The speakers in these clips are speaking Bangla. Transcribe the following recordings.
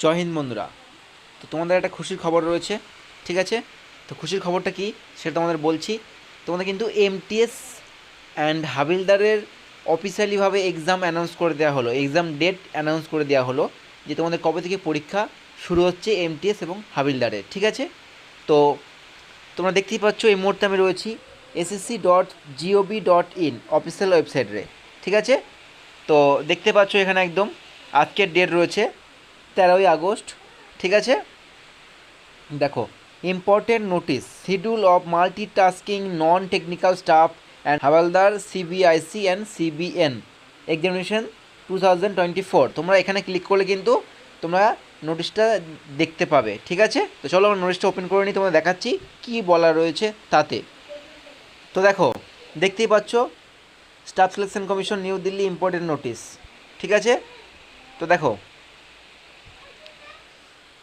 জয় হিন্দ বন্ধুরা। তো তোমাদের একটা খুশির খবর রয়েছে, ঠিক আছে? তো খুশির খবরটা কি? সেটা তোমাদের বলছি। তোমাদের কিন্তু এমটিএস অ্যান্ড হাবিলদারের অফিসিয়ালিভাবে এক্সাম অ্যানাউন্স করে দেওয়া হলো এক্সাম ডেট অ্যানাউন্স করে দেওয়া হলো, যে তোমাদের কবে থেকে পরীক্ষা শুরু হচ্ছে এমটিএস এবং হাবিলদারের, ঠিক আছে? তো তোমরা দেখতেই পাচ্ছ, এই মুহূর্তে আমি রয়েছি SSC dot GOV dot in official ওয়েবসাইটে ঠিক আছে? তো দেখতে পাচ্ছ এখানে একদম আজকের ডেট রয়েছে তেরোই আগস্ট, ঠিক আছে? দেখো important notice schedule of multitasking non technical staff and havaldar CBIC and CBN examination two thousand twenty four তোমরা এখানে ক্লিক করলে কিন্তু তোমরা নোটিশটা দেখতে পাবে, ঠিক আছে? তো চলো আমরা নোটিশটা ওপেন করে নিই তোমরা দেখাচ্ছি কী বলা রয়েছে তাতে। তো দেখো, দেখতেই পাচ্ছ staff selection commission new Delhi important notice ঠিক আছে? তো দেখো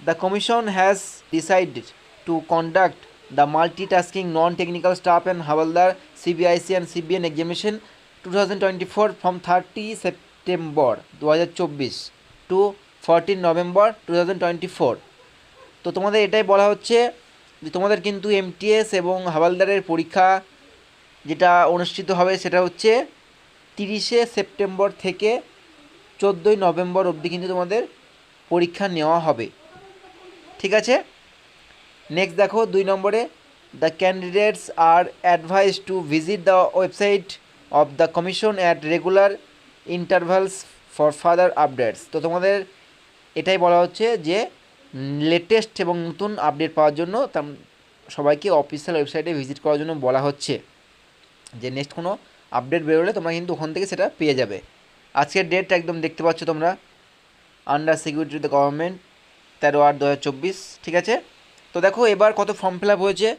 The Commission has decided to conduct the multitasking non-technical staff and Havaldar CBIC and CBN examination 2024 from 30 September 2024 to 14 November 2024 তো তোমাদের এটাই বলা হচ্ছে যে তোমাদের কিন্তু এমটিএস এবং হাওয়ালদারের পরীক্ষা যেটা অনুষ্ঠিত হবে সেটা হচ্ছে তিরিশে সেপ্টেম্বর থেকে চোদ্দোই নভেম্বর অবধি কিন্তু তোমাদের পরীক্ষা নেওয়া হবে ঠিক আছে? নেক্সট দেখো, দুই নম্বরে the candidates are advise to visit the website of the commission at regular intervals for further updates তো তোমাদের এটাই বলা হচ্ছে যে লেটেস্ট এবং নতুন আপডেট পাওয়ার জন্য সবাইকে অফিসিয়াল ওয়েবসাইটে ভিজিট করার জন্য বলা হচ্ছে। যে নেক্সট কোনো আপডেট বেরোলে তোমরা কিন্তু ওখান থেকে সেটা পেয়ে যাবে। আজকের ডেট একদম দেখতে পাচ্ছ তোমরা। আন্ডার সিকিউরিটি দ্য গভর্নমেন্ট তেরো আট দু ঠিক আছে? তো দেখো, এবার কত ফর্ম ফিল হয়েছে।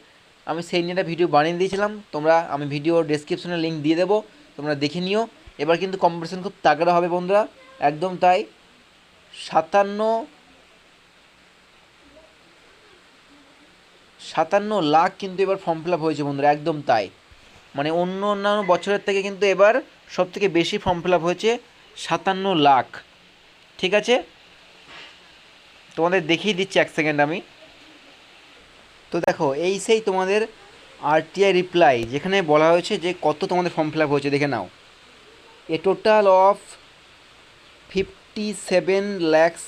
আমি সেই নিয়ে একটা ভিডিও বানিয়ে দিয়েছিলাম। তোমরা, আমি ভিডিও ডেসক্রিপশনে লিঙ্ক দিয়ে দেবো। তোমরা দেখে নিও। এবার কিন্তু কম্পিটিশন খুব তাগড়া হবে, বন্ধুরা। একদম তাই। সাতান্ন সাতান্ন লাখ কিন্তু এবার ফর্ম ফিল হয়েছে, বন্ধুরা। একদম তাই। মানে অন্য অন্যান্য বছরের থেকে কিন্তু এবার সব থেকে বেশি ফর্ম ফিল হয়েছে সাতান্ন লাখ। ঠিক আছে? তোমাদের দেখিয়ে দিচ্ছি এক সেকেন্ড আমি। তো দেখো, এই সেই তোমাদের আরটিআই রিপ্লাই যেখানে বলা হয়েছে যে কত তোমাদের ফর্ম ফিল আপ হয়েছে, দেখে নাও। A total of fifty seven lakhs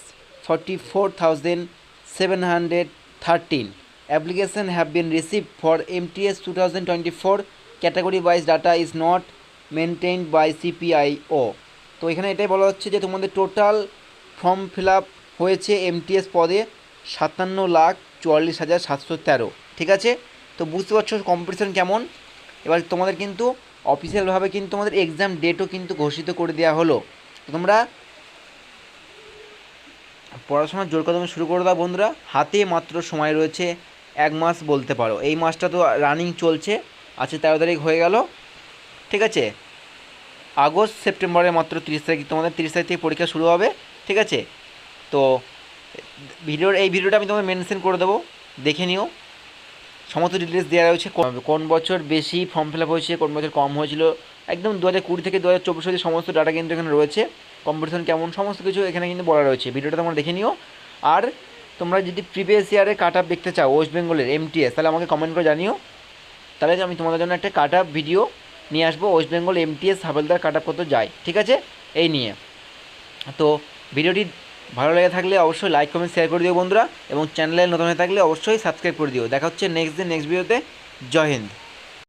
forty four thousand seven hundred thirteen application have been receive for MTS two thousand twenty four category wise data is not maintained by CPIO তো এখানে এটাই বলা হচ্ছে যে তোমাদের টোটাল ফর্ম ফিল আপ হয়েছে এমটিএস পদে সাতান্ন লাখ চুয়াল্লিশ হাজার সাতশো তেরো, ঠিক আছে? তো বুঝতে পারছ কম্পিটিশন কেমন? এবার তোমাদের কিন্তু অফিসিয়ালভাবে কিন্তু তোমাদের এক্সাম ডেটও কিন্তু ঘোষিত করে দেওয়া হলো। তোমরা পড়াশোনার জোর কদমে শুরু করে দাও বন্ধুরা। হাতে মাত্র সময় রয়েছে এক মাস বলতে পারো। এই মাসটা তো রানিং চলছে, আজকে তেরো তারিখ হয়ে গেল, ঠিক আছে? আগস্ট সেপ্টেম্বরে মাত্র তিরিশ তারিখ, তোমাদের তিরিশ তারিখ থেকে পরীক্ষা শুরু হবে, ঠিক আছে? তো, ভিডিওর, এই ভিডিওটা আমি তোমাকে মেনশন করে দেবো। দেখে নিও। সমস্ত ডিটেলস দেওয়া রয়েছে। কোন- বছর বেশি ফর্ম ফিল আপ হয়েছে, কোন বছর কম হয়েছিল, একদম দু হাজার কুড়ি থেকে দু হাজার চব্বিশ সমস্ত ডাটা কিন্তু এখানে রয়েছে। কম্পিটিশন কেমন, সমস্ত কিছু এখানে কিন্তু বলা রয়েছে। ভিডিওটা তোমরা দেখে নিও। আর তোমরা যদি প্রিভিয়াস ইয়ারে কাট আপ দেখতে চাও ওয়েস্ট বেঙ্গলের এমটিএস তাহলে আমাকে কমেন্ট করে জানিও। তাহলে আমি তোমাদের জন্য একটা কাট আপ ভিডিও নিয়ে আসব West Bengal MTS havaldar cut off কত যায়। ঠিক আছে? এই নিয়ে। তো ভিডিওটি ভালো লেগে থাকলে অবশ্যই লাইক কমেন্ট শেয়ার করে দিও বন্ধুরা। এবং চ্যানেলে নতুন হয়ে থাকলে অবশ্যই সাবস্ক্রাইব করে দিও। দেখা হচ্ছে নেক্সট দিন নেক্সট ভিডিওতে জয় হিন্দ।